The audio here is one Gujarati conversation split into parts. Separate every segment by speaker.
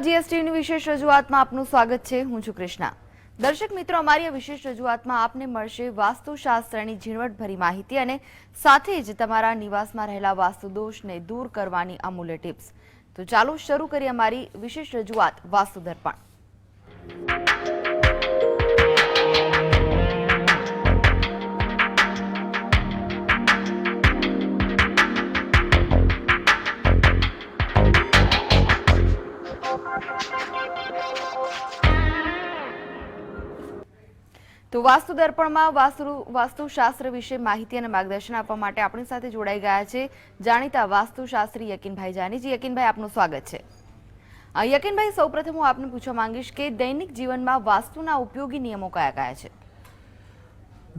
Speaker 1: જીએસટીની વિશેષ રજૂઆતમાં આપનું સ્વાગત છે. હું છું કૃષ્ણા. દર્શક મિત્રો, અમારી આ વિશેષ રજૂઆતમાં આપને મળશે વાસ્તુશાસ્ત્રની ઝીણવટભરી માહિતી અને સાથે જ તમારા નિવાસમાં રહેલા વાસ્તુદોષને દૂર કરવાની અમૂલ્ય ટિપ્સ. તો ચાલો શરૂ કરીએ અમારી વિશેષ રજૂઆત વાસ્તુ દર્પણ તો વાસ્તુ દર્પણમાં વાસ્તુ વાસ્તુશાસ્ત્ર વિશે માહિતી અને માર્ગદર્શન આપવા માટે આપણી સાથે જોડાઈ ગયા છે જાણીતા વાસ્તુશાસ્ત્રી યકીનભાઈ જાનીજી યકીનભાઈ, આપનું સ્વાગત છે. યકીનભાઈ, સૌપ્રથમ હું આપને પૂછવા માંગીશ કે દૈનિક જીવનમાં વાસ્તુના ઉપયોગી નિયમો કયા કયા છે?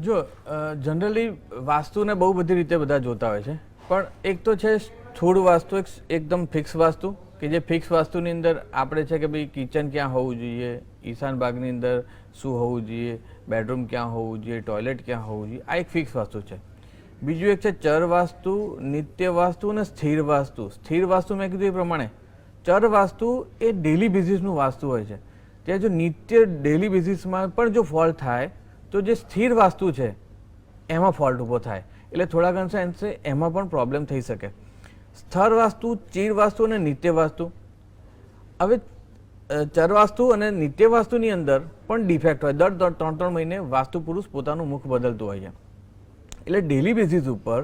Speaker 2: જો જનરલી વાસ્તુને બહુ બધી રીતે બધા જોતા હોય છે, પણ એક તો છે સ્થૂળ વાસ્તુ, એક એકદમ ફિક્સ વાસ્તુ, કે જે ફિક્સ વાસ્તુની અંદર આપણે છે કે ભાઈ કિચન ક્યાં હોવું જોઈએ, ઈશાન ભાગની અંદર શું હોવું જોઈએ, બેડરૂમ ક્યાં હોવું જોઈએ, ટોયલેટ ક્યાં હોવું જોઈએ, આ એક ફિક્સ વાસ્તુ છે. બીજું એક છે ચર વાસ્તુ, નિત્ય વાસ્તુ અને સ્થિર વાસ્તુ. સ્થિર વાસ્તુ મેં કીધું એ પ્રમાણે. ચર વાસ્તુ એ ડેલી બેઝિસનું વાસ્તુ હોય છે. ત્યાં જો નિત્ય ડેલી બેઝિસમાં પણ જો ફોલ્ટ થાય, તો જે સ્થિર વાસ્તુ છે, એમાં ફોલ્ટ ઊભો થાય. એટલે થોડા અંશે અંશે એમાં પણ પ્રોબ્લેમ થઈ શકે. સ્થળ વાસ્તુ, ચીર વાસ્તુ અને નિત્ય વાસ્તુ. હવે અ, ચર વાસ્તુ અને નિત્ય વાસ્તુની અંદર પણ ડિફેક્ટ હોય. દર ત્રણ ત્રણ મહિને વાસ્તુ પુરુષ પોતાનું મુખ બદલતું હોય છે. એટલે ડેલી બેઝિસ ઉપર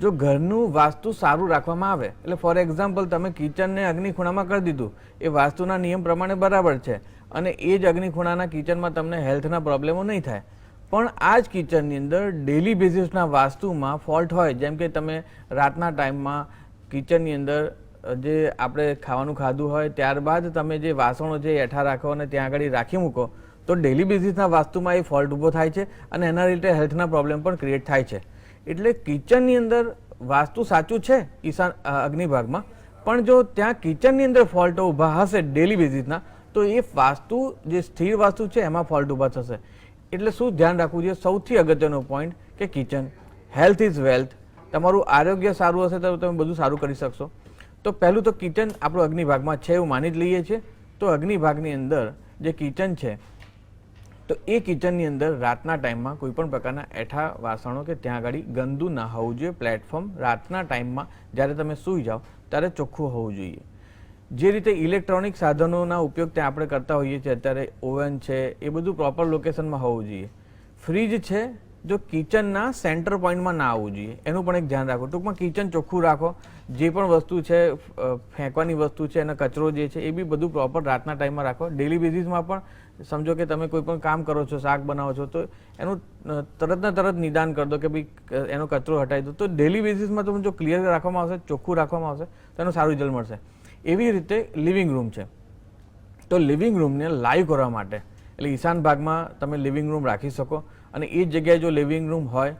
Speaker 2: જો ઘરનું વાસ્તુ સારું રાખવામાં આવે એટલે ફોર એક્ઝામ્પલ તમે કિચનને અગ્નિ ખૂણામાં કરી દીધું એ વાસ્તુના નિયમ પ્રમાણે બરાબર છે. અને એ જ અગ્નિ ખૂણાના કિચનમાં તમને હેલ્થના પ્રોબ્લેમો નહીં થાય. પણ આ જ કિચનની અંદર ડેલી બેઝિસના વાસ્તુમાં ફોલ્ટ હોય. જેમ કે તમે રાતના ટાઈમમાં કિચનની અંદર જે આપણે ખાવાનું ખાધું હોય ત્યારબાદ તમે જે વાસણો છે એઠા રાખો અને ત્યાં આગળ રાખી મૂકો, તો ડેલી બેઝિસના વાસ્તુમાં એ ફોલ્ટ ઊભો થાય છે અને એના રીતે હેલ્થના પ્રોબ્લેમ પણ ક્રિએટ થાય છે. એટલે કિચનની અંદર વાસ્તુ સાચું છે ઈશાન અગ્નિભાગમાં, પણ જો ત્યાં કિચનની અંદર ફોલ્ટો ઊભા હશે ડેલી બેઝિસના તો એ વાસ્તુ, જે સ્થિર વાસ્તુ છે એમાં ફોલ્ટ ઊભા થશે. એટલે શું ધ્યાન રાખવું જોઈએ? સૌથી અગત્યનો પોઈન્ટ કે કિચન હેલ્થ ઇઝ વેલ્થ તમારું આરોગ્ય સારું હશે તો તમે બધું સારું કરી શકશો. તો પહેલું તો કિચન આપણું અગ્નિભાગમાં છે એવું માની જ લઈએ છીએ. તો અગ્નિભાગની અંદર જે કિચન છે, તો એ કિચનની અંદર રાતના ટાઈમમાં કોઈ પણ પ્રકારના એઠા વાસણો કે ત્યાં આગળ ગંદુ ના હોવું જોઈએ. પ્લેટફોર્મ રાતના ટાઈમમાં જ્યારે તમે સૂઈ જાઓ ત્યારે ચોખ્ખું હોવું જોઈએ. જે રીતે ઇલેક્ટ્રોનિક સાધનોના ઉપયોગ ત્યાં આપણે કરતા હોઈએ છીએ, અત્યારે ઓવન છે, એ બધું પ્રોપર લોકેશનમાં હોવું જોઈએ. ફ્રીજ છે જો કિચનના સેન્ટર પોઈન્ટમાં ના આવવું જોઈએ, એનું પણ એક ધ્યાન રાખો. ટૂંકમાં કિચન ચોખ્ખું રાખો. જે પણ વસ્તુ છે ફેંકવાની વસ્તુ છે, એનો કચરો જે છે, એ બી બધું પ્રોપર રાતના ટાઈમમાં રાખો. ડેલી બેઝિસમાં પણ સમજો કે તમે કોઈ પણ કામ કરો છો, શાક બનાવો છો, તો એનું તરત ને તરત નિદાન કરી દો કે ભાઈ એનો કચરો હટાવી દો. તો ડેલી બેઝિસમાં તમે જો ક્લિયર રાખવામાં આવશે, ચોખ્ખું રાખવામાં આવશે, તો એનું સારું રિઝલ્ટ મળશે. એવી રીતે લિવિંગ રૂમ છે. તો લિવિંગ રૂમને લાઈવ કરવા માટે એટલે ઈશાન ભાગમાં તમે લિવિંગ રૂમ રાખી શકો. અને એ જગ્યાએ જો લિવિંગ રૂમ હોય,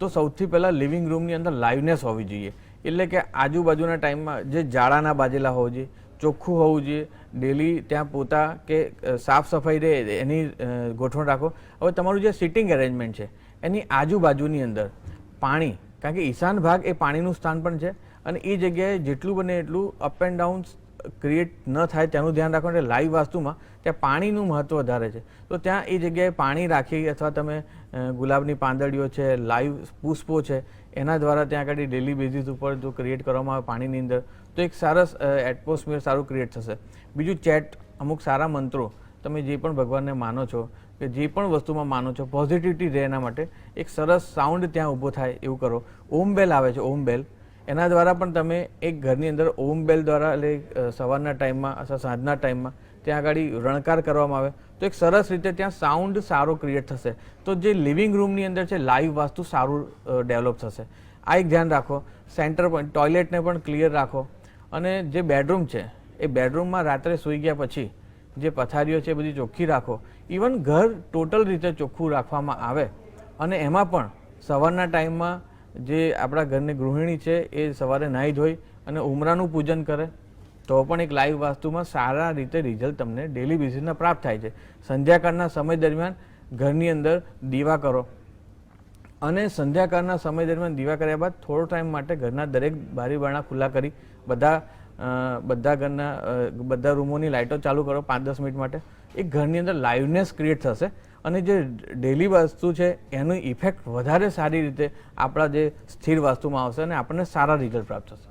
Speaker 2: તો સૌથી પહેલાં લિવિંગ રૂમની અંદર લાઈવનેસ હોવી જોઈએ. એટલે કે આજુબાજુના ટાઈમમાં જે જાળાના બાજેલા હોવું જોઈએ, ચોખ્ખું હોવું જોઈએ. ડેલી ત્યાં પોતા કે સાફ સફાઈ રહે, એની ગોઠવણ રાખો. હવે તમારું જે સિટિંગ એરેન્જમેન્ટ છે, એની આજુબાજુની અંદર પાણી, કારણ કે ઈશાન ભાગ એ પાણીનું સ્થાન પણ છે. અને એ જગ્યાએ જેટલું બને એટલું અપ એન્ડ ડાઉન ક્રિએટ ન થાય તેનું ધ્યાન રાખો એટલે લાઈવ વાસ્તુમાં ત્યાં પાણીનું મહત્ત્વ વધારે છે. તો ત્યાં એ જગ્યાએ પાણી રાખી અથવા તમે ગુલાબની પાંદડીઓ છે, લાઈવ પુષ્પો છે, એના દ્વારા ત્યાં આગળ ડેલી બેઝિસ ઉપર જો ક્રિએટ કરવામાં આવે પાણીની અંદર, તો એક સરસ એટમોસ્ફિયર સારું ક્રિએટ થશે. બીજું ચેટ અમુક સારા મંત્રો, તમે જે પણ ભગવાનને માનો છો કે જે પણ વસ્તુમાં માનો છો પોઝિટિવિટી રહે એના માટે એક સરસ સાઉન્ડ ત્યાં ઊભો થાય એવું કરો. ઓમ બેલ આવે છે, ઓમ બેલ એના દ્વારા પણ તમે એક ઘરની અંદર ઓમ બેલ દ્વારા એટલે સવારના ટાઈમમાં અથવા સાંજના ટાઈમમાં ત્યાં આગળ રણકાર કરવામાં આવે. તો એક સરસ રીતે ત્યાં સાઉન્ડ સારો ક્રિએટ થશે. તો જે લિવિંગ રૂમની અંદર છે લાઈવ વાસ્તુ સારું ડેવલપ થશે. આ એક ધ્યાન રાખો. સેન્ટર પોઈન્ટ ટોયલેટને પણ ક્લિયર રાખો. અને જે બેડરૂમ છે, એ બેડરૂમમાં રાત્રે સૂઈ ગયા પછી જે પથારીઓ છે, એ બધી ચોખ્ખી રાખો. ઇવન ઘર ટોટલ રીતે ચોખ્ખું રાખવામાં આવે. અને એમાં પણ સવારના ટાઈમમાં જે આપણા ઘરની ગૃહિણી છે, એ સવારે નાહી ધોઈ અને ઉમરાનું પૂજન કરે. તો પણ એક લાઈવ વાસ્તુમાં સારા રીતે રિઝલ્ટ તમને ડેલી બેઝિસના પ્રાપ્ત થાય છે. સંધ્યાકાળના સમય દરમિયાન ઘરની અંદર દીવા કરો. અને સંધ્યાકાળના સમય દરમિયાન દીવા કર્યા બાદ થોડો ટાઈમ માટે ઘરના દરેક બારી બારણા ખુલ્લા કરી બધા બધા ઘરના બધા રૂમોની લાઇટો ચાલુ કરો પાંચ દસ મિનિટ માટે. એ ઘરની અંદર લાઈવનેસ ક્રિએટ થશે. અને જે ડેલી વસ્તુ છે એનું ઇફેક્ટ વધારે સારી રીતે આપણા જે સ્થિર વાસ્તુમાં આવશે અને આપણને સારા રિઝલ્ટ પ્રાપ્ત થશે.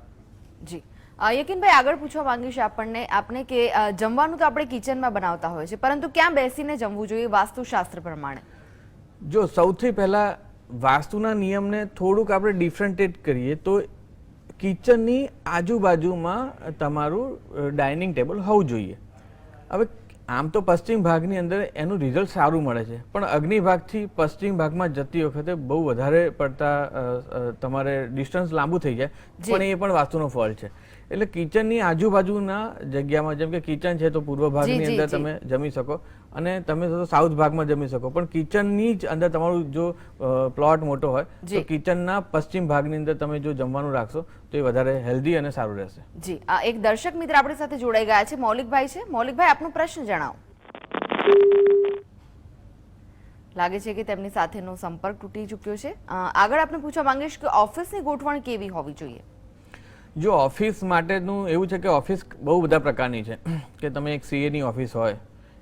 Speaker 1: જી. યકીનભાઈ, આગળ પૂછવા માંગીશ આપણને આપણે કે જમવાનું તો આપણે કિચનમાં બનાવતા હોય છે, પરંતુ ક્યાં બેસીને જમવું જોઈએ વાસ્તુશાસ્ત્ર પ્રમાણે?
Speaker 2: જો સૌથી પહેલાં વાસ્તુના નિયમને થોડુંક આપણે ડિફરન્ટેટ કરીએ, તો કિચનની આજુબાજુમાં તમારું ડાઇનિંગ ટેબલ હોવું જોઈએ. હવે આમ તો પશ્ચિમ ભાગની અંદર એનું રિઝલ્ટ સારું મળે છે. પણ અગ્નિ ભાગથી પશ્ચિમ ભાગમાં જતી વખતે બહુ વધારે પડતા તમારે ડિસ્ટન્સ લાંબુ થઈ જાય. પણ એ પણ વાસ્તુનો ફળ છે. એટલે કિચનની આજુબાજુના જગ્યામાં જેમ કે કિચન છે તો પૂર્વ ભાગની અંદર તમે જમી શકો. અને તમે સાઉથ ભાગમાં જમી શકો. પણ કિચનની જ અંદર તમારું જો પ્લોટ મોટો હોય તો કિચનના પશ્ચિમ ભાગની અંદર તમે જો જમવાનું રાખશો તો એ વધારે હેલ્ધી અને સારું રહેશે.
Speaker 1: જી. આ એક દર્શક મિત્ર આપણી સાથે જોડાઈ ગયા છે મૌલિકભાઈ છે. મૌલિકભાઈ આપનો પ્રશ્ન જણાવો. લાગે છે કે તેમની સાથેનો સંપર્ક તૂટી ચૂક્યો છે. આગળ આપણે પૂછવા માંગીશ કે ઓફિસની ગોઠવણ કેવી હોવી જોઈએ?
Speaker 2: જો ઓફિસ માટેનું એવું છે કે ઓફિસ બહુ બધા પ્રકારની છે કે તમે એક સીએની ઓફિસ હોય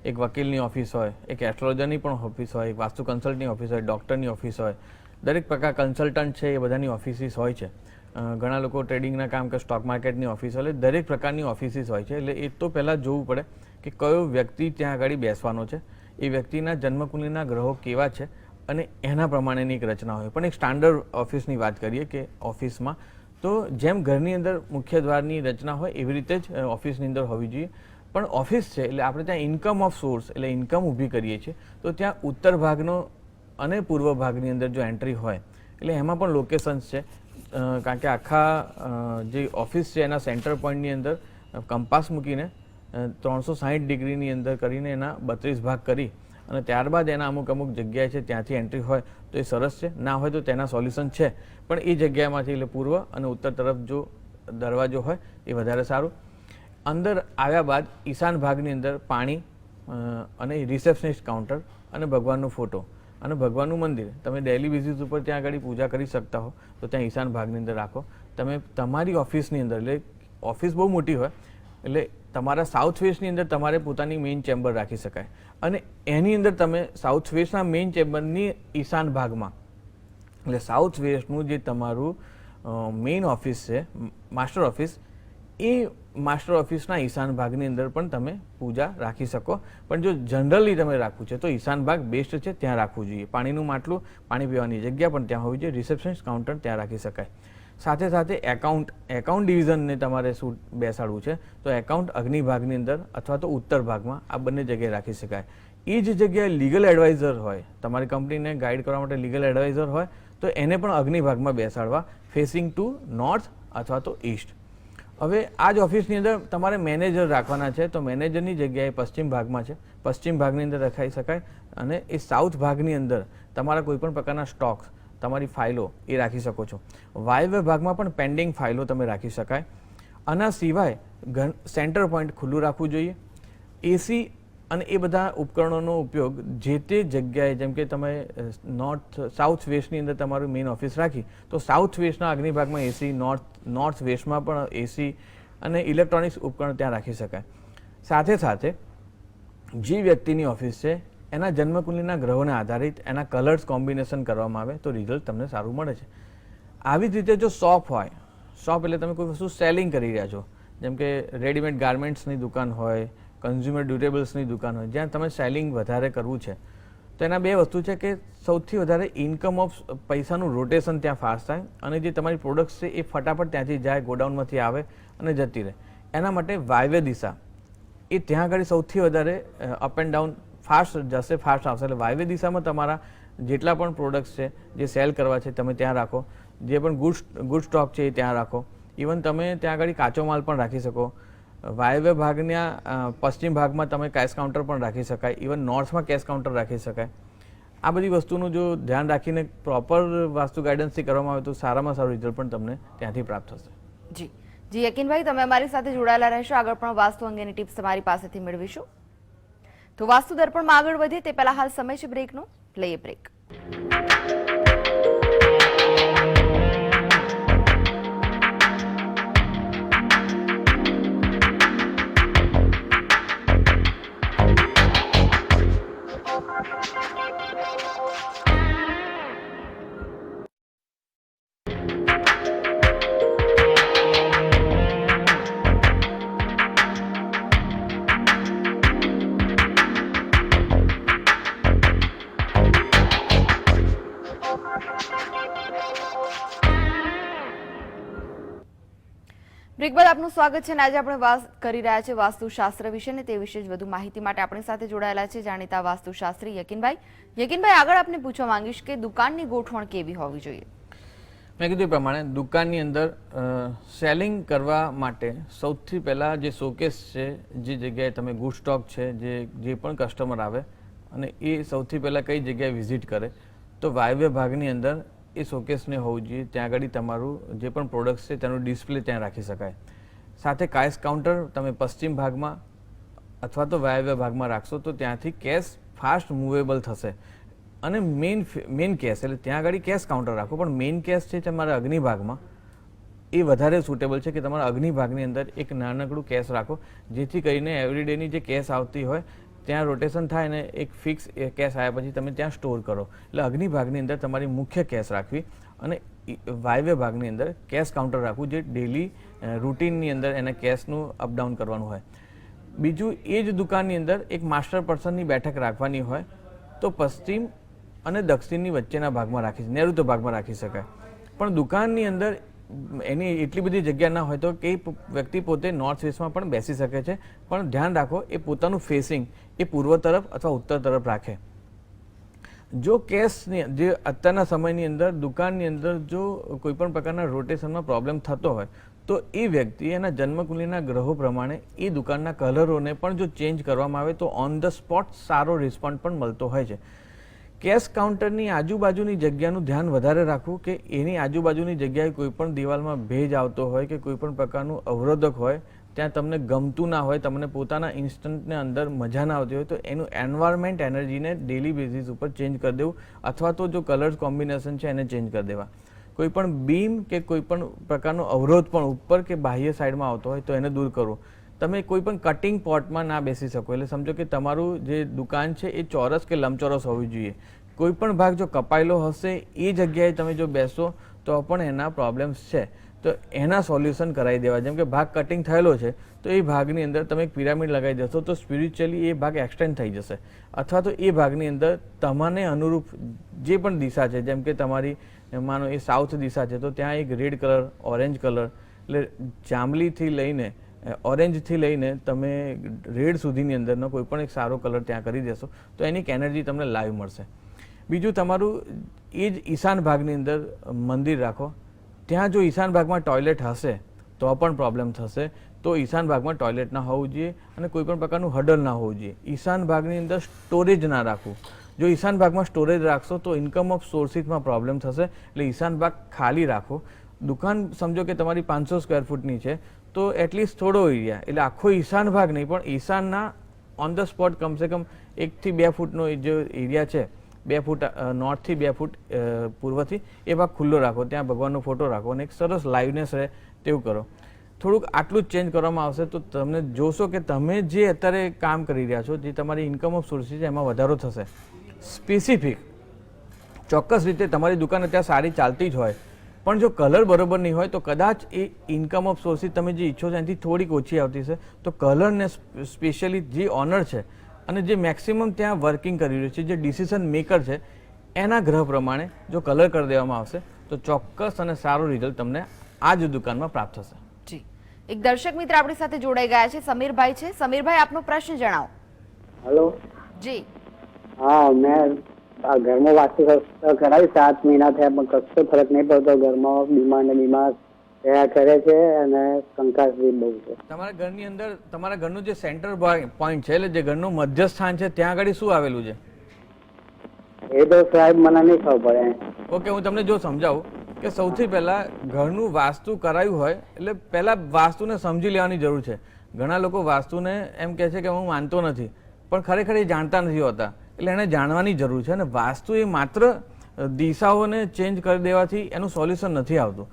Speaker 2: એક વકીલની ઓફિસ હોય, એક એસ્ટ્રોલોજરની પણ ઓફિસ હોય, એક વાસ્તુ કન્સલ્ટની ઓફિસ હોય, ડૉક્ટરની ઓફિસ હોય, દરેક પ્રકાર કન્સલ્ટન્ટ છે એ બધાની ઓફિસીસ હોય છે. ઘણા લોકો ટ્રેડિંગના કામ કે સ્ટોક માર્કેટની ઓફિસ હોય દરેક પ્રકારની ઓફિસીસ હોય છે. એટલે એ તો પહેલાં જોવું પડે કે કયો વ્યક્તિ ત્યાં આગળ બેસવાનો છે. એ વ્યક્તિના જન્મકુંડલીના ગ્રહો કેવા છે અને એના પ્રમાણેની એક રચના હોય. પણ એક સ્ટાન્ડર્ડ ઓફિસની વાત કરીએ કે ઓફિસમાં, તો જેમ ઘરની અંદર મુખ્ય દ્વારની રચના હોય એવી રીતે જ ઓફિસની અંદર હોવી જોઈએ. પણ ઓફિસ છે, એટલે આપણે ત્યાં ઇન્કમ ઓફ સોર્સ એટલે ઇન્કમ ઊભી કરીએ છીએ. તો ત્યાં ઉત્તર ભાગનો અને પૂર્વ ભાગની અંદર જો એન્ટ્રી હોય, એટલે એમાં પણ લોકેશન્સ છે. કારણ કે આખા જે ઓફિસ છે, એના સેન્ટર પોઈન્ટની અંદર કંપાસ મૂકીને ત્રણસો સાહીઠ ડિગ્રીની અંદર કરીને એના બત્રીસ ભાગ કરી અને ત્યારબાદ એના અમુક અમુક જગ્યાએ છે, ત્યાંથી એન્ટ્રી હોય, તો એ સરસ છે. ના હોય તો તેના સોલ્યુશન છે. પણ એ જગ્યામાંથી, એટલે પૂર્વ અને ઉત્તર તરફ જો દરવાજો હોય, એ વધારે સારું. અંદર આવ્યા બાદ ઈશાન ભાગની અંદર પાણી અને રિસેપ્શનિસ્ટ કાઉન્ટર અને ભગવાનનો ફોટો અને ભગવાનનું મંદિર. તમે ડેલી બેઝિસ ઉપર ત્યાં આગળ પૂજા કરી શકતા હો, તો ત્યાં ઈશાન ભાગની અંદર રાખો. તમે તમારી ઓફિસની અંદર, એટલે ઓફિસ બહુ મોટી હોય, એટલે તમારા સાઉથ વેસ્ટની અંદર તમારે પોતાની મેઇન ચેમ્બર રાખી શકાય. અને એની અંદર તમે સાઉથ વેસ્ટના મેઇન ચેમ્બરની ઈશાન ભાગમાં, એટલે સાઉથ વેસ્ટનું જે તમારું મેઇન ઓફિસ છે માસ્ટર ઓફિસ એ માસ્ટર ઓફિસના ઈશાન ભાગની અંદર પણ તમે પૂજા રાખી શકો. પણ જો જનરલી તમે રાખવું છે, તો ઈશાન ભાગ બેસ્ટ છે, ત્યાં રાખવું જોઈએ. પાણીનું માટલું, પાણી પીવાની જગ્યા પણ ત્યાં હોવી જોઈએ. રિસેપ્શનિસ્ટ કાઉન્ટર ત્યાં રાખી શકાય. સાથે સાથે એકાઉન્ટ એકાઉન્ટ ડિવિઝનને તમારે શું બેસાડવું છે, તો એકાઉન્ટ અગ્નિ ભાગની અંદર અથવા તો ઉત્તર ભાગમાં આ બંને જગ્યાએ રાખી શકાય. એ જ જગ્યાએ લીગલ એડવાઇઝર હોય, તમારી કંપનીને ગાઈડ કરવા માટે લીગલ એડવાઇઝર હોય, તો એને પણ અગ્નિ ભાગમાં બેસાડવા, ફેસિંગ ટુ નોર્થ અથવા તો ઈસ્ટ. હવે આ જ ઓફિસની અંદર તમારે મેનેજર રાખવાના છે, તો મેનેજરની જગ્યાએ પશ્ચિમ ભાગમાં છે. પશ્ચિમ ભાગની અંદર રખાઈ શકાય અને એ સાઉથ ભાગની અંદર તમારા કોઈપણ પ્રકારના સ્ટોક્સ, તમારી ફાઇલો એ રાખી શકો છો. વાયવ્ય ભાગમાં પણ પેન્ડિંગ ફાઇલો તમે રાખી શકાય. આના સિવાય ઘન, સેન્ટર પોઈન્ટ ખુલ્લું રાખવું જોઈએ. એસી અને એ બધા ઉપકરણોનો ઉપયોગ જે તે જગ્યાએ, જેમ કે તમે નોર્થ સાઉથ વેસ્ટની અંદર તમારું મેઇન ઓફિસ રાખી, તો સાઉથ વેસ્ટના અગ્નિ ભાગમાં એસી નોર્થ નોર્થ વેસ્ટમાં પણ એસી અને ઇલેક્ટ્રોનિક્સ ઉપકરણ ત્યાં રાખી શકાય. સાથે સાથે, જે વ્યક્તિની ઓફિસ છે, એના જન્મકુંડલીના ગ્રહોને આધારિત એના કલર્સ કોમ્બિનેશન કરવામાં આવે, તો રિઝલ્ટ તમને સારું મળે છે. આવી જ રીતે જો શોપ હોય શોપ એટલે તમે કોઈ વસ્તુ સેલિંગ કરી રહ્યા છો, જેમ કે રેડીમેડ ગાર્મેન્ટ્સની દુકાન હોય કન્ઝ્યુમર ડ્યુરેબલ્સની દુકાન હોય, જ્યાં તમે સેલિંગ વધારે કરવું છે, તો એના બે વસ્તુ છે કે સૌથી વધારે ઇન્કમ ઓફ પૈસાનું રોટેશન ત્યાં ફાસ્ટ થાય અને જે તમારી પ્રોડક્ટ્સ છે એ ફટાફટ ત્યાંથી જાય, ગોડાઉનમાંથી આવે અને જતી રહે. એના માટે વાયવ્ય દિશા. એ ત્યાં આગળ સૌથી વધારે અપ એન્ડ ડાઉન ફાસ્ટ જશે ફાસ્ટ આવશે. એટલે વાયવ્ય દિશામાં તમારા જેટલા પણ પ્રોડક્ટ્સ છે, જે સેલ કરવા છે, તમે ત્યાં રાખો. જે પણ ગુડ ગુડ સ્ટોક છે એ ત્યાં રાખો. ઇવન તમે ત્યાં આગળ કાચો માલ પણ રાખી શકો. વાયવ્ય ભાગના પશ્ચિમ ભાગમાં તમે કેશ કાઉન્ટર પણ રાખી શકાય. ઇવન નોર્થમાં કેશ કાઉન્ટર રાખી શકાય. આ બધી વસ્તુનું જો ધ્યાન રાખીને પ્રોપર વાસ્તુ ગાઈડન્સથી કરવામાં આવે તો સારામાં સારું રિઝલ્ટ પણ તમને ત્યાંથી પ્રાપ્ત થશે.
Speaker 1: જી. જી, યકીનભાઈ, તમે અમારી સાથે જોડાયેલા રહેશો. આગળ પણ વાસ્તુ અંગેની ટિપ્સ તમારી પાસેથી મેળવીશું. તો વાસ્તુ દર્પણમાં આગળ વધીએ. તે પહેલા હાલ સમય છે બ્રેકનો લઈએ બ્રેક સ્વાગત છે આજે આપણે વાત કરી રહ્યા છે વાસ્તુશાસ્ત્ર વિશે ને તે વિશે જ વધુ માહિતી માટે આપણી સાથે જોડાયેલા છે જાણીતા વાસ્તુશાસ્ત્રી યકીનભાઈ. યકીનભાઈ, આગળ આપને પૂછવા માંગીશ કે દુકાનની ગોઠવણ કેવી હોવી જોઈએ?
Speaker 2: મેં કીધું પ્રમાણે દુકાનની અંદર સેલિંગ કરવા માટે સૌથી પહેલાં જે શોકેસ છે, જે જગ્યાએ તમે ગુડ સ્ટોક છે, જે જે પણ કસ્ટમર આવે અને એ સૌથી પહેલાં કઈ જગ્યાએ વિઝિટ કરે, તો વાયવ્ય ભાગની અંદર એ શોકેસને હોવું જોઈએ. ત્યાં આગળ તમારું જે પણ પ્રોડક્ટ્સ છે તેનું ડિસ્પ્લે ત્યાં રાખી શકાય. સાથે કાયસ કાઉન્ટર તમે પશ્ચિમ ભાગમાં અથવા તો વાયવ્ય ભાગમાં રાખશો તો ત્યાંથી કેશ ફાસ્ટ મૂવેબલ થશે. અને મેઇન મેઇન કેશ એટલે ત્યાં આગળ કેશ કાઉન્ટર રાખો. પણ મેઇન કેશ છે તમારા અગ્નિ ભાગમાં, એ વધારે સુટેબલ છે કે તમારા અગ્નિ ભાગની અંદર એક નાનકડું કેશ રાખો, જેથી કરીને એવરીડેની જે કેશ આવતી હોય, ત્યાં રોટેશન થાય ને એક ફિક્સ કેશ આવ્યા પછી તમે ત્યાં સ્ટોર કરો. એટલે અગ્નિ ભાગની અંદર તમારી મુખ્ય કેશ રાખવી અને વાયવ્ય ભાગની અંદર કેશ કાઉન્ટર રાખવું, જે ડેલી રૂટીનની અંદર એને કેશનું અપડાઉન કરવાનું હોય. બીજું એ જ દુકાનની અંદર એક માસ્ટર પર્સનની બેઠક રાખવાની હોય તો પશ્ચિમ અને દક્ષિણની વચ્ચેના ભાગમાં રાખી નૈઋત્ય ભાગમાં રાખી શકાય. પણ દુકાનની અંદર એની એટલી બધી જગ્યા ના હોય તો કે વ્યક્તિ પોતે નોર્થ વેસ્ટમાં પણ બેસી શકે છે. પણ ધ્યાન રાખો, એ પોતાનું ફેસિંગ એ પૂર્વ તરફ અથવા ઉત્તર તરફ રાખે. જો કેશની જે અત્યારના સમયની અંદર દુકાનની અંદર જો કોઈ પણ પ્રકારના રોટેશનમાં પ્રોબ્લેમ થતો હોય તો એ વ્યક્તિ એના જન્મકુંડલીના ગ્રહો પ્રમાણે એ દુકાનના કલરોને પણ જો ચેન્જ કરવામાં આવે તો ઓન ધ સ્પોટ સારો રિસ્પોન્સ પણ મળતો હોય છે. કેશ કાઉન્ટરની આજુબાજુની જગ્યાનું ધ્યાન વધારે રાખવું કે એની આજુબાજુની જગ્યાએ કોઈ પણ દિવાલમાં ભેજ આવતો હોય કે કોઈ પણ પ્રકારનું અવરોધક હોય, ત્યાં તમને ગમતું ના હોય, તમને પોતાના ઇન્સ્ટન્ટને અંદર મજા ના આવતી હોય, તો એનું એન્વાયરમેન્ટ એનર્જીને ડેલી બેઝિસ ઉપર ચેન્જ કરી દેવું અથવા તો જો કલર્સ કોમ્બિનેશન છે એને ચેન્જ કરી દેવા. કોઈ પણ બીમ કે કોઈ પણ પ્રકારનો અવરોધ પણ ઉપર કે બાહ્ય સાઈડમાં આવતો હોય તો એને દૂર કરવો તમે કોઈ પણ કટિંગ પોટમાં ના બેસી શકો. એટલે સમજો કે તમારું જે દુકાન છે એ ચોરસ કે લંબચોરસ હોવી જોઈએ. કોઈ પણ ભાગ જો કપાયેલો હશે, એ જગ્યાએ તમે જો બેસો તો પણ એના પ્રોબ્લેમ્સ છે. તો એના સોલ્યુશન કરાવી દેવા. જેમ કે ભાગ કટિંગ થયેલો છે, તો એ ભાગની અંદર તમે એક પિરામિડ લગાવી દેશો તો સ્પિરિચ્યુઅલી એ ભાગ એક્સટેન્ડ થઈ જશે. અથવા તો એ ભાગની અંદર તમને અનુરૂપ જે પણ દિશા છે, જેમ કે તમારી માનો એ સાઉથ દિશા છે, તો ત્યાં એક રેડ કલર, ઓરેન્જ કલર, એટલે જાંબલીથી લઈને ઓરેન્જથી લઈને તમે રેડ સુધીની અંદરનો કોઈ પણ એક સારો કલર ત્યાં કરી દેશો, તો એની એક એનર્જી તમને લાઈવ મળશે. બીજું તમારું એ જ ઈશાન ભાગની અંદર મંદિર રાખો. ત્યાં જો ઈશાન ભાગમાં ટોયલેટ હશે, તો પણ પ્રોબ્લેમ થશે. તો ઈશાન ભાગમાં ટોયલેટ ના હોવું જોઈએ અને કોઈ પણ પ્રકારનું હડલ ના હોવું જોઈએ. ઈશાન ભાગની અંદર સ્ટોરેજ ના રાખવું. જો ઈશાન ભાગમાં સ્ટોરેજ રાખશો તો ઇન્કમ ઓફ સોર્સિસમાં પ્રોબ્લેમ થશે. એટલે ઈશાન ભાગ ખાલી રાખો. દુકાન સમજો કે તમારી પાંચસો સ્ક્વેર ફૂટની છે, તો એટલીસ્ટ થોડો એરિયા એટલે આખો ઈશાન ભાગ નહીં, પણ ઈશાનના ઓન ધ સ્પોટ કમસે કમ એકથી બે ફૂટનો જે એરિયા છે, બે ફૂટ નોર્થથી બે ફૂટ પૂર્વથી, એ ભાગ ખુલ્લો રાખો. ત્યાં ભગવાનનો ફોટો રાખો અને એક સરસ લાઈવનેસ રહે તેવું કરો. થોડુંક આટલું જ ચેન્જ કરવામાં આવશે, તો તમને જોશો કે તમે જે અત્યારે કામ કરી રહ્યા છો, જે તમારી ઇન્કમ ઓફ સોર્સિસ એમાં વધારો થશે. સ્પેસિફિક. ચોક્કસ રીતે તમારી દુકાન અત્યારે સારી ચાલતી જ હોય. પણ જો કલર બરોબર નહીં હોય તો કદાચ એ ઇન્કમ ઓફ સોર્સિસ તમે જે ઈચ્છો છો એનાથી થોડીક ઓછી આવતી છે તો કલરને સ્પેશિયલી જે ઓનર છે અને જે મેક્સિમમ ત્યાં વર્કિંગ કરી રહ્યું છે જે ડિસિઝન મેકર છે એના ગ્રહ પ્રમાણે જો કલર કરી દેવામાં આવશે તો ચોક્કસ અને સારું રિઝલ્ટ તમને આ જ દુકાનમાં પ્રાપ્ત થશે.
Speaker 1: જી. એક દર્શક મિત્ર આપણી સાથે જોડાઈ ગયા છે સમીરભાઈ છે. સમીરભાઈ આપનો પ્રશ્ન જણાવો.
Speaker 3: હલો.
Speaker 1: જી.
Speaker 3: હા મેં આ ઘરમાં વાસ્તુશાસ્ત્ર કરાવી સાત મહિના થયા પણ કશો ફરક નહીં પડતો. ઘરમાં બીમાર ને બીમાર રહ્યા કરે છે અને બી બહુ છે.
Speaker 2: તમારા ઘરની અંદર તમારા ઘરનું જે સેન્ટર પોઈન્ટ છે એટલે જે ઘરનું મધ્ય સ્થાન છે ત્યાં આગળ શું આવેલું છે?
Speaker 3: એ તો સાહેબ મને નહીં ખબર પડે.
Speaker 2: ઓકે હું તમને જો સમજાવું કે સૌથી પહેલા ઘરનું વાસ્તુ કરાયું હોય એટલે પહેલા વાસ્તુને સમજી લેવાની જરૂર છે. ઘણા લોકો વાસ્તુને એમ કહે છે કે હું માનતો નથી પણ ખરેખર એ જાણતા નથી હોતા. એટલે એને જાણવાની જરૂર છે અને વાસ્તુ એ માત્ર દિશાઓને ચેન્જ કરી દેવાથી એનું સોલ્યુશન નથી આવતું.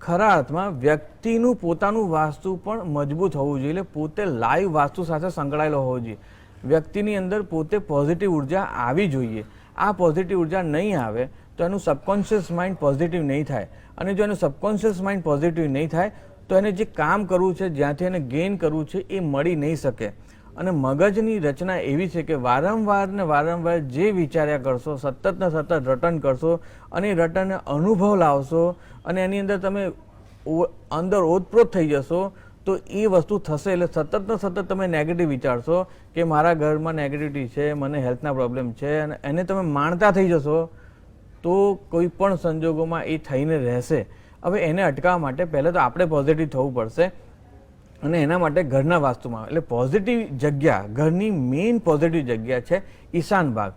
Speaker 2: ખરા અર્થમાં વ્યક્તિનું પોતાનું વાસ્તુ પણ મજબૂત હોવું જોઈએ. એટલે પોતે લાઈવ વાસ્તુ સાથે સંકળાયેલો હોવો જોઈએ. વ્યક્તિની અંદર પોતે પોઝિટિવ ઊર્જા આવી જોઈએ. આ પોઝિટિવ ઊર્જા નહીં આવે તો એનું સબકોન્શિયસ માઇન્ડ પોઝિટિવ નહીં થાય. અને જો એનું સબકોન્શિયસ માઇન્ડ પોઝિટિવ નહીં થાય તો એને જે કામ કરવું છે, જ્યાંથી એને ગેઇન કરવું છે, એ મળી નહીં શકે. અને મગજની રચના એવી છે કે વારંવાર ને વારંવાર જે વિચાર્યા કરશો, સતત ને સતત રટન કરશો અને એ રટનને અનુભવ લાવશો અને એની અંદર તમે અંદર ઓતપ્રોત થઈ જશો, તો એ વસ્તુ થશે એટલે સતત ને સતત તમે નેગેટિવ વિચારશો કે મારા ઘરમાં નેગેટિવિટી છે, મને હેલ્થના પ્રોબ્લેમ છે અને એને તમે માણતા થઈ જશો, તો કોઈ પણ સંજોગોમાં એ થઈને રહેશે. હવે એને અટકાવવા માટે પહેલાં તો આપણે પોઝિટિવ થવું પડશે. અને એના માટે ઘરના વાસ્તુમાં એટલે પોઝિટિવ જગ્યા, ઘરની મેઇન પોઝિટિવ જગ્યા છે ઈશાન ભાગ.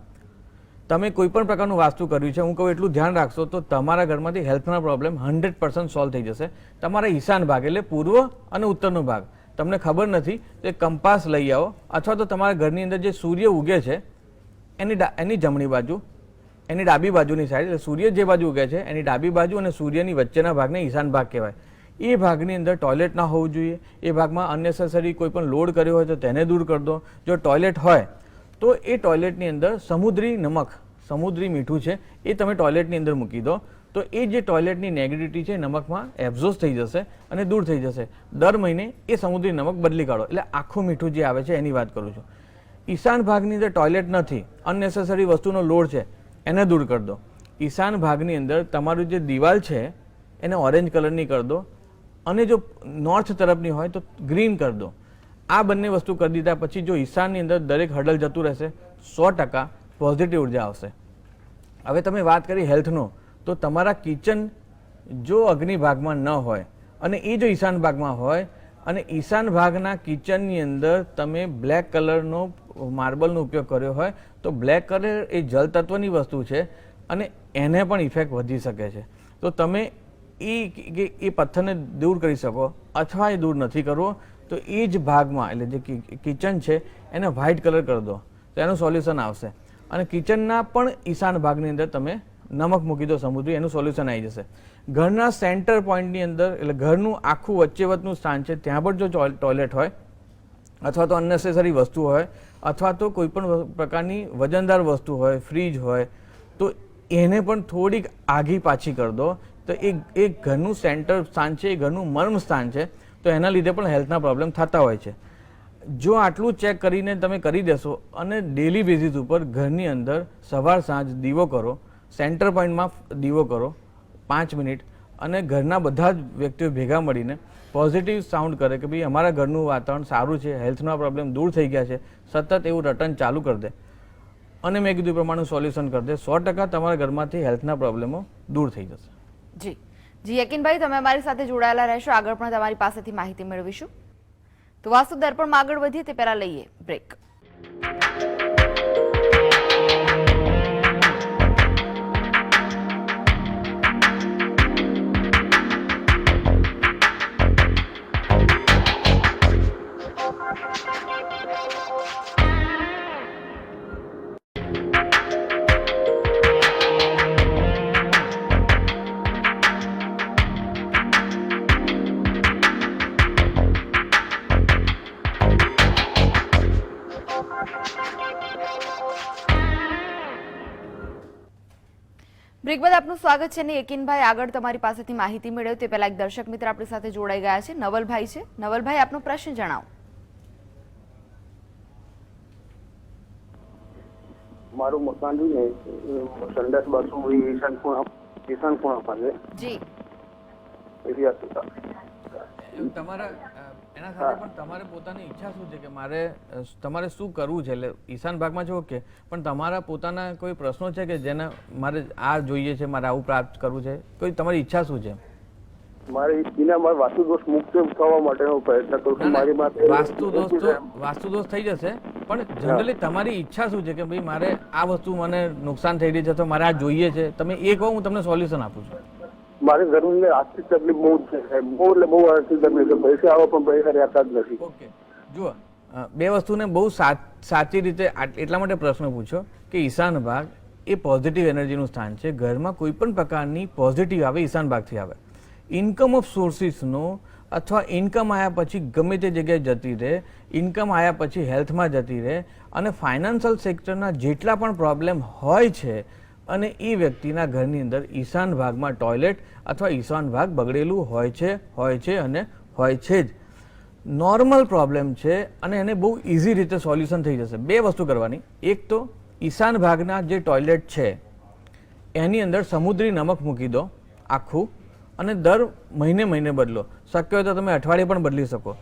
Speaker 2: તમે કોઈ પણ પ્રકારનું વાસ્તુ કર્યું છે, હું કહું એટલું ધ્યાન રાખશો તો તમારા ઘરમાંથી હેલ્થના પ્રોબ્લેમ હંડ્રેડ પર્સન્ટ સોલ્વ થઈ જશે. તમારા ઈશાન ભાગ એટલે પૂર્વ અને ઉત્તરનો ભાગ. તમને ખબર નથી તો કંપાસ લઈ આવો, અથવા તો તમારા ઘરની અંદર જે સૂર્ય ઉગે છે, એની એની જમણી બાજુ, એની ડાબી બાજુની સાઈડ એટલે સૂર્ય જે બાજુ ઉગે છે, એની ડાબી બાજુ અને સૂર્યની વચ્ચેના ભાગને ઈશાન ભાગ કહેવાય. એ ભાગની અંદર ટોયલેટ ના હોવું જોઈએ. એ ભાગમાં અનનેસેસરી કોઈ પણ લોડ કર્યો હોય તો તેને દૂર કરી દો. જો ટોયલેટ હોય, તો એ ટોયલેટની અંદર સમુદ્રી નમક, સમુદ્રી મીઠું છે, એ તમે ટોયલેટની અંદર મૂકી દો. તો એ જે ટોયલેટની નેગેટિવિટી છે નમકમાં એબ્ઝોર્સ થઈ જશે અને દૂર થઈ જશે. દર મહિને એ સમુદ્રી નમક બદલી કાઢો. એટલે આખું મીઠું જે આવે છે, એની વાત કરું છું. ઈશાન ભાગની અંદર ટોયલેટ નથી. અનનેસેસરી વસ્તુનો લોડ છે, એને દૂર કરી દો. ઈશાન ભાગની અંદર તમારું જે દિવાલ છે, એને ઓરેન્જ કલરની કરી દો. અને જો નોર્થ તરફની હોય તો ગ્રીન કરી દો. આ બંને વસ્તુ કરી દીધા પછી જો ઈશાનની અંદર દરેક હડલ જતું રહેશે, સો ટકા પોઝિટિવ ઊર્જા આવશે. હવે તમે વાત કરી હેલ્થનો તો તમારા કિચન જો અગ્નિ ભાગમાં ન હોય અને એ જો ઈશાન ભાગમાં હોય, અને ઈશાન ભાગના કિચનની અંદર તમે બ્લેક કલરનો માર્બલનો ઉપયોગ કર્યો હોય, તો બ્લેક કલર એ તત્વની વસ્તુ છે અને એને પણ ઇફેક્ટ વધી શકે છે. તો તમે એ એ પથ્થરને દૂર કરી શકો અથવા એ દૂર નથી કરવો, તો એ જ ભાગમાં, એટલે જે કિચન છે, એને વ્હાઇટ કલર કરી દો. તો એનું સોલ્યુશન આવશે. અને કિચનના પણ ઈશાન ભાગની અંદર તમે નમક મૂકી દો સમુદ્રી, એનું સોલ્યુશન આવી જશે. ઘરના સેન્ટર પોઈન્ટની અંદર, એટલે ઘરનું આખું વચ્ચે વચ્ચેનું સ્થાન છે, ત્યાં પણ જો ટોયલેટ હોય, અથવા તો અનનેસેસરી વસ્તુ હોય, અથવા તો કોઈ પણ પ્રકારની વજનદાર વસ્તુ હોય, ફ્રીજ હોય, તો એને પણ થોડીક આઘી પાછી કરી દો તો એ એ ઘરનું સેન્ટર સ્થાન છે, એ ઘરનું મર્મ સ્થાન છે, તો એના લીધે પણ હેલ્થના પ્રોબ્લેમ થતા હોય છે. જો આટલું ચેક કરીને તમે કરી દેશો અને ડેલી બેઝિસ ઉપર ઘરની અંદર સવાર, સાંજ દીવો કરો, સેન્ટર પોઈન્ટમાં દીવો કરો, પાંચ મિનિટ, અને ઘરના બધા જ વ્યક્તિઓ ભેગા મળીને પોઝિટિવ સાઉન્ડ કરે કે ભાઈ અમારા ઘરનું વાતાવરણ સારું છે, હેલ્થના પ્રોબ્લેમ દૂર થઈ ગયા છે, સતત એવું રટન ચાલુ કરી દે. અને મેં કીધું પ્રમાણે સોલ્યુશન કરી દે. સો ટકા તમારા ઘરમાંથી હેલ્થના પ્રોબ્લેમો દૂર થઈ જશે.
Speaker 1: જી. જી, યકીનભાઈ, તમે અમારી સાથે જોડાયેલા રહેશો. આગળ પણ તમારી પાસેથી માહિતી મેળવીશું. તો વાસ્તુ દર્પણમાં આગળ વધીએ તે પહેલા લઈએ બ્રેક. બ્રેક બાદ આપનું સ્વાગત છે ને યકીનભાઈ આગળ તમારી પાસેથી માહિતી મેળવ્યો. તે પહેલા એક દર્શક મિત્ર આપણી સાથે જોડાઈ ગયા છે. નવલભાઈ છે. નવલભાઈ આપનો પ્રશ્ન જણાવો.
Speaker 4: મારું મકાન છે ને સંડાસ બાથરૂમ ઈશાન ખૂણા ઈશાન ખૂણા પાસે.
Speaker 1: જી.
Speaker 2: તમારા એના સાથે પણ તમારે પોતાની ઈચ્છા શું છે કે મારે તમારે શું કરવું છે? એટલે ઈશાન ભાગમાં છે ઓકે પણ તમારા પોતાના કોઈ પ્રશ્નો છે કે જેને મારે આ જોઈએ છે મારે આવું પ્રાપ્ત કરવું છે? કોઈ તમારી ઈચ્છા શું છે?
Speaker 4: મારે એના મારે વાસ્તુ દોષ મુક્ત થવા માટેનો પ્રયત્ન કરું છું. મારી માથે
Speaker 2: વાસ્તુ તો વાસ્તુ થઈ જશે પણ જનરલી તમારી ઈચ્છા શું છે કે ભાઈ મારે આ વસ્તુ મને નુકસાન થઈ રહી છે તો મારે આ જોઈએ છે? તમે એ કહો હું તમને સોલ્યુશન આપું છું.
Speaker 4: મારે ઘરની આર્થિક તકલીફ બહુ છે બહુ એટલે બહુ આર્થિક તકલીફ છે. આવે પણ પૈસા રહેતા જ નથી.
Speaker 2: જુઓ બે વસ્તુને બહુ સાચી રીતે એટલા માટે પ્રશ્ન પૂછ્યો કે ઈશાન ભાગ એ પોઝિટિવ એનર્જીનું સ્થાન છે. ઘરમાં કોઈ પણ પ્રકારની પોઝિટિવ આવે, ઈશાન ભાગથી આવે. ઇન્કમ ઓફ સોર્સિસનો અથવા ઇન્કમ આવ્યા પછી ગમે તે જગ્યાએ જતી રહે ઇન્કમ આવ્યા પછી હેલ્થમાં જતી રહે અને ફાઇનાન્શિયલ સેક્ટરના જેટલા પણ પ્રોબ્લેમ હોય છે અને એ વ્યક્તિના ઘરની અંદર ઈશાન ભાગમાં ટોયલેટ અથવા ઈશાન ભાગ બગડેલું હોય છે હોય છે અને હોય છે જ. નોર્મલ પ્રોબ્લેમ છે અને એને બહુ ઇઝી રીતે સોલ્યુશન થઈ જશે. બે વસ્તુ કરવાની. એક તો ઈશાન ભાગના જે ટોયલેટ છે, એની અંદર સમુદ્રી નમક મૂકી દો આખું અને દર મહિને મહિને બદલો. શક્ય હોય તો તમે અઠવાડિયે પણ બદલી શકો.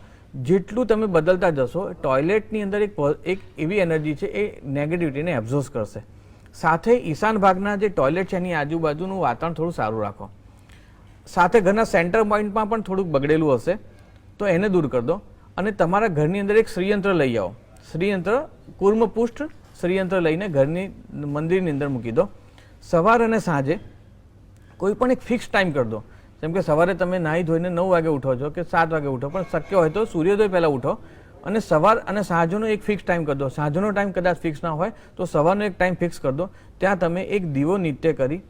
Speaker 2: જેટલું તમે બદલતા જશો, ટોયલેટની અંદર એક એક એવી એનર્જી છે એ નેગેટિવિટીને એબ્ઝોર્સ કરશે. સાથે ઈશાન ભાગના જે ટોયલેટ છે એની આજુબાજુનું વાતાવરણ થોડું સારું રાખો. સાથે ઘરના સેન્ટર પોઈન્ટમાં પણ થોડુંક બગડેલું હશે, તો એને દૂર કરી દો. અને તમારા ઘરની અંદર એક શ્રીયંત્ર લઈ આવો. શ્રીયંત્ર, કુર્મપુષ્ઠ શ્રીયંત્ર લઈને ઘરની મંદિરની અંદર મૂકી દો. સવાર અને સાંજે કોઈ પણ એક ફિક્સ ટાઈમ કરી દો. જેમ કે સવારે તમે નાહી ધોઈને નવ વાગે ઉઠો છો કે સાત વાગે ઉઠો, પણ શક્ય હોય તો સૂર્યોદય પહેલાં ઉઠો. અને સવાર અને સાંજનો એક ફિક્સ ટાઈમ કરી દો. સાંજનો ટાઈમ કદાચ ફિક્સ ના હોય, તો સવારનો એક ટાઈમ ફિક્સ કરી દો. ત્યાં તમે એક દીવો નિત્ય કરી,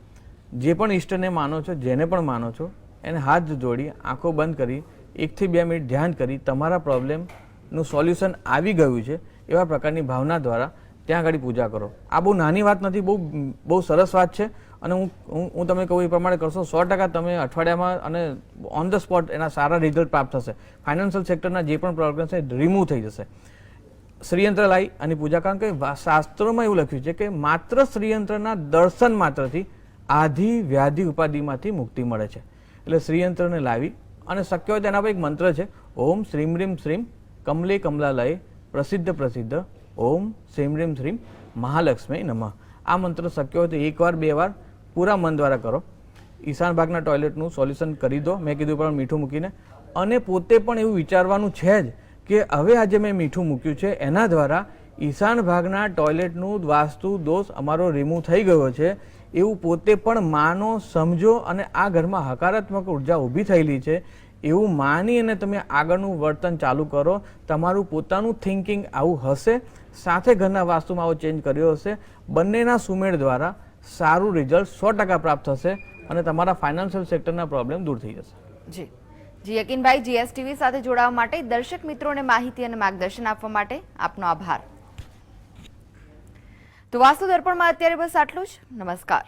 Speaker 2: જે પણ ઈષ્ટને માનો છો, જેને પણ માનો છો, એને હાથ જોડી, આંખો બંધ કરી, એકથી બે મિનિટ ધ્યાન કરી, તમારા પ્રોબ્લેમનું સોલ્યુશન આવી ગયું છે, એવા પ્રકારની ભાવના દ્વારા ત્યાં આગળ પૂજા કરો. આ બહુ નાની વાત નથી, બહુ બહુ સરસ વાત છે. અને હું હું તમે કહું એ પ્રમાણે કરશો, સો ટકા તમે અઠવાડિયામાં અને ઓન ધ સ્પોટ એના સારા રિઝલ્ટ પ્રાપ્ત થશે. ફાઇનાન્શિયલ સેક્ટરના જે પણ પ્રોબ્લેમ છે રિમૂવ થઈ જશે. શ્રીયંત્ર લાવી અને પૂજા કારણ કે શાસ્ત્રોમાં એવું લખ્યું છે કે માત્ર શ્રીયંત્રના દર્શન માત્રથી આધિ વ્યાધિ ઉપાધિમાંથી મુક્તિ મળે છે. એટલે શ્રીયંત્રને લાવી અને શક્ય હોય તેના પર એક મંત્ર છે, ઓમ શ્રીમ રીમ શ્રીમ કમલે કમલાલય પ્રસિદ્ધ પ્રસિદ્ધ ઓમ શ્રીમ રીમ શ્રીમ મહાલક્ષ્મી નમઃ. આ મંત્ર શક્ય હોય તો એકવાર, બે વાર પૂરા મન દ્વારા કરો. ઈશાન ભાગના ટોયલેટનું સોલ્યુશન કરી દો. મેં કીધું પણ મીઠું મૂકીને. અને પોતે પણ એવું વિચારવાનું છે જ કે હવે આજે મેં મીઠું મૂક્યું છે. એના દ્વારા ઈશાન ભાગના ટોયલેટનું વાસ્તુ દોષ અમારો રિમૂવ થઈ ગયો છે. એવું પોતે પણ માનો, સમજો અને આ ઘરમાં હકારાત્મક ઊર્જા ઊભી થયેલી છે. એવું માની અને તમે આગળનું વર્તન ચાલુ કરો. તમારું પોતાનું થિંકિંગ આવું હશે. સાથે ઘરના વાસ્તુમાં આવો ચેન્જ કર્યો હશે. બંનેના સુમેળ દ્વારા સારું રિઝલ્ટ સો ટકા પ્રાપ્ત થશે અને તમારા ફાઇનાન્શિયલ સેક્ટરના પ્રોબ્લેમ દૂર થઈ જશે.
Speaker 1: જી. જી, યકીનભાઈ જીએસટીવી સાથે જોડાવા માટે દર્શક મિત્રોને માહિતી અને માર્ગદર્શન આપવા માટે આપનો આભાર. તો વાસ્તુ દર્પણમાં અત્યારે બસ આટલું જ. નમસ્કાર.